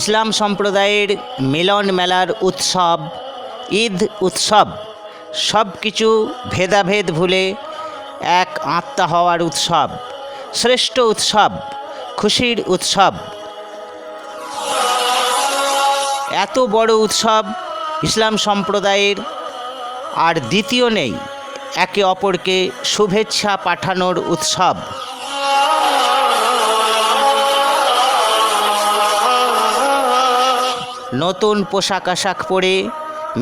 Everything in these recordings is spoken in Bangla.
ইসলাম সম্প্রদায়ের মিলন মেলার উৎসব, ঈদ উৎসব সব কিছু ভেদাভেদ ভুলে এক আত্মা হওয়ার উৎসব, শ্রেষ্ঠ উৎসব, খুশির উৎসব। এত বড় উৎসব ইসলাম সম্প্রদায়ের, আর দ্বিতীয় নেই, একে অপরকে শুভেচ্ছা পাঠানোর উৎসব। নতুন পোশাক আশাক পরে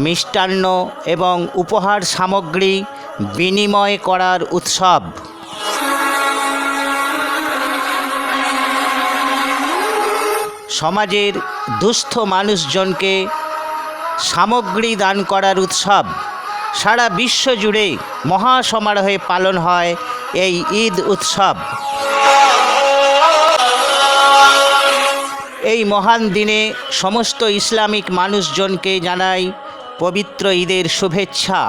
মিষ্টান্ন এবং উপহার সামগ্রী বিনিময় করার উৎসব। সমাজের দুস্থ মানুষজনকে সামগ্রী দান করার উৎসব। সারা বিশ্ব জুড়ে মহাসমারোহে পালন হয় এই ঈদ উৎসব। এই মহান দিনে সমস্ত ইসলামিক মানুষজনকে জানাই পবিত্র ঈদের শুভেচ্ছা।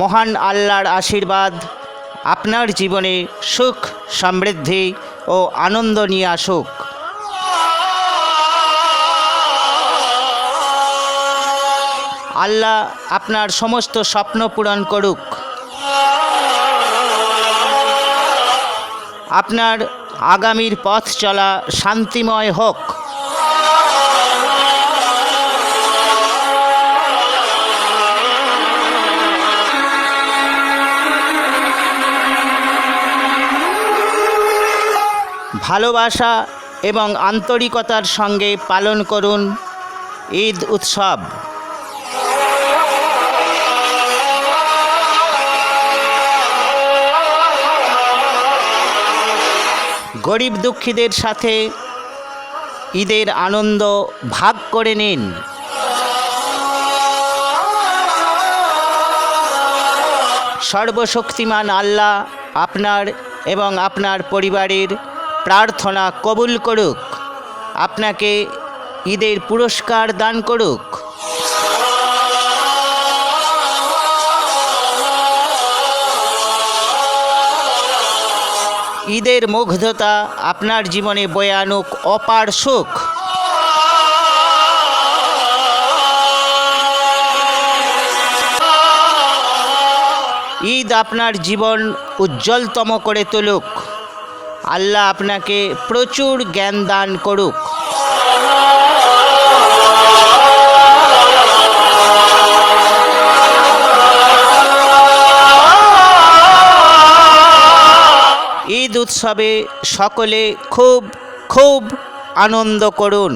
মহান আল্লাহর আশীর্বাদ আপনার জীবনে সুখ, সমৃদ্ধি ও আনন্দ নিয়ে আসুক। আল্লাহ আপনার সমস্ত স্বপ্ন পূরণ করুক। আপনার আগামীর পথ চলা শান্তিময় হোক। ভালোবাসা এবং আন্তরিকতার সঙ্গে পালন করুন ঈদ উৎসব। গরিব দুঃখীদের সাথে ঈদের আনন্দ ভাগ করে নিন। সর্বশক্তিমান আল্লাহ আপনার এবং আপনার পরিবারের প্রার্থনা কবুল করুক। আপনাকে ঈদের পুরস্কার দান করুক। ঈদের মুগ্ধতা আপনার জীবনে বয়ে আনুক অপার সুখ। ঈদ আপনার জীবন উজ্জ্বলতম করে তুলুক। আল্লাহ আপনাকে প্রচুর জ্ঞান দান করুক। উৎসবে সকলে খুব খুব আনন্দ করুন।